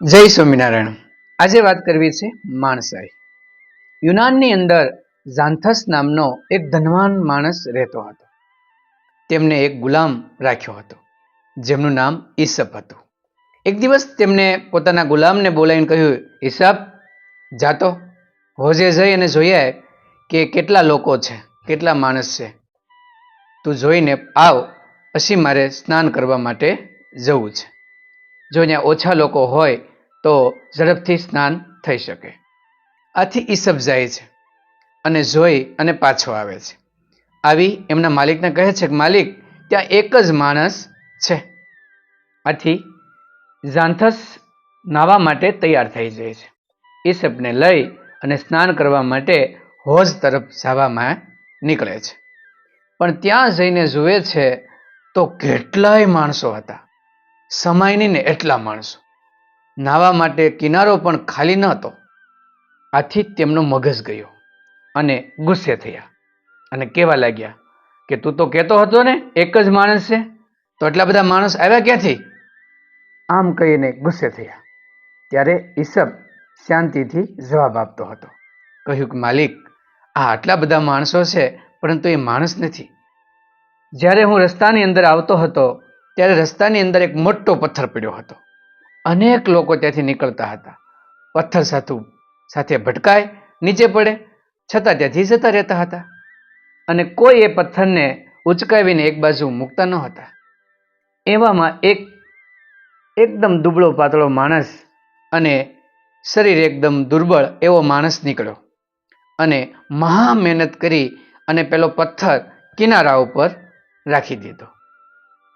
જય સ્વામિનારાયણ. આજે વાત કરવી છે માણસાઈ. યુનાનની અંદર ઝાંથસ નામનો એક ધનવાન માણસ રહેતો હતો. તેમને એક ગુલામ રાખ્યો હતો, જેમનું નામ ઈસપ હતું. એક દિવસ તેમને પોતાના ગુલામને બોલાવીને કહ્યું, ઈસપ જાતો હોજે જઈ અને જોઈએ કે કેટલા લોકો છે, કેટલા માણસ છે. તું જોઈને આવ, પછી મારે સ્નાન કરવા માટે જવું છે. જો ત્યાં ઓછા લોકો હોય તો ઝડપથી સ્નાન થઈ શકે. આથી ઈસબ જાય છે અને જોઈ અને પાછો આવે છે. આવી એમના માલિકને કહે છે કે, માલિક, ત્યાં એક જ માણસ છે. આથી ઝાંથસ નાવા માટે તૈયાર થઈ જાય છે. ઈસબને લઈ અને સ્નાન કરવા માટે હોજ તરફ જવામાં નીકળે છે. પણ ત્યાં જઈને જુએ છે તો કેટલાય માણસો હતા. સમાય નહીં ને એટલા માણસો. નાહવા માટે કિનારો પણ ખાલી ન હતો. આથી તેમનો મગજ ગયો અને ગુસ્સે થયા. અને કહેવા લાગ્યા કે, તું તો કહેતો હતો ને, એક જ માણસ છે, તો એટલા બધા માણસ આવ્યા ક્યાંથી? આમ કહીને ગુસ્સે થયા. ત્યારે ઈસબ શાંતિથી જવાબ આપતો હતો. કહ્યું કે, માલિક, આ આટલા બધા માણસો છે, પરંતુ એ માણસ નથી. જ્યારે હું રસ્તાની અંદર આવતો હતો ત્યારે રસ્તાની અંદર એક મોટો પથ્થર પડ્યો હતો. અનેક લોકો ત્યાંથી નીકળતા હતા. પથ્થર સાથું સાથે ભટકાય, નીચે પડે, છતાં ત્યાંથી જતા રહેતા હતા. અને કોઈ એ પથ્થરને ઉચકાવીને એક બાજુ મૂકતા ન હતા એવામાં એક એકદમ દુબળો પાતળો માણસ અને શરીર એકદમ દુર્બળ એવો માણસ નીકળ્યો. અને મહા મહેનત કરી અને પેલો પથ્થર કિનારા ઉપર રાખી દીધો.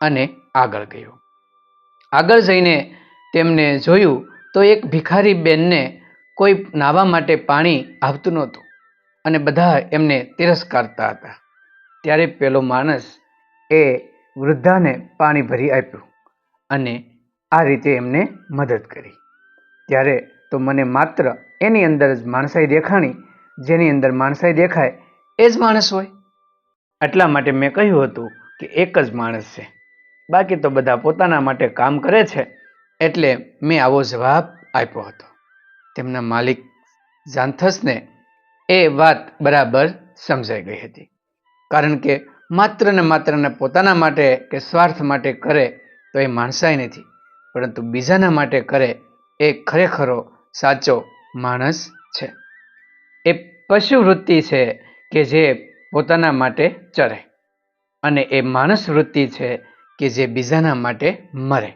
અને આગળ ગયો. આગળ જઈને તેમને જોયું તો એક ભિખારી બેનને કોઈ નાવા માટે પાણી આવતું નહોતું અને બધા એમને તિરસ્કારતા હતા. ત્યારે પેલો માણસ એ વૃદ્ધાને પાણી ભરી આપ્યું અને આ રીતે એમને મદદ કરી. ત્યારે તો મને માત્ર એની અંદર જ માણસાઈ દેખાણી, જેની અંદર માણસાઈ દેખાય, એ જ માણસ હોય. એટલા માટે મેં કહ્યું હતું કે એક જ માણસ છે. બાકી તો બધા પોતાના માટે કામ કરે છે. એટલે મેં આવો જવાબ આપ્યો હતો. તેમના માલિક ઝાંથસને એ વાત બરાબર સમજાઈ ગઈ હતી. કારણ કે માત્ર ને માત્ર ને પોતાના માટે કે સ્વાર્થ માટે કરે તો એ માણસાઈ નથી. પરંતુ બીજાના માટે કરે એ ખરેખરો સાચો માણસ છે. એ પશુ વૃત્તિ છે કે જે પોતાના માટે ચરે. અને એ માણસ વૃત્તિ છે કે જે બીજાના માટે મરે.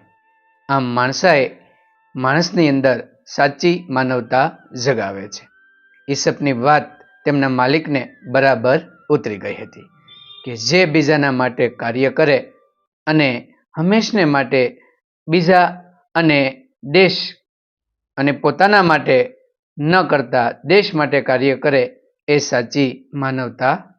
આમ માણસાએ માણસની અંદર સાચી માનવતા જગાવે છે. ઈસપની વાત તેમના માલિકને બરાબર ઉતરી ગઈ હતી કે જે બીજાના માટે કાર્ય કરે અને હંમેશને માટે બીજા અને દેશ અને પોતાના માટે ન કરતા દેશ માટે કાર્ય કરે એ સાચી માનવતા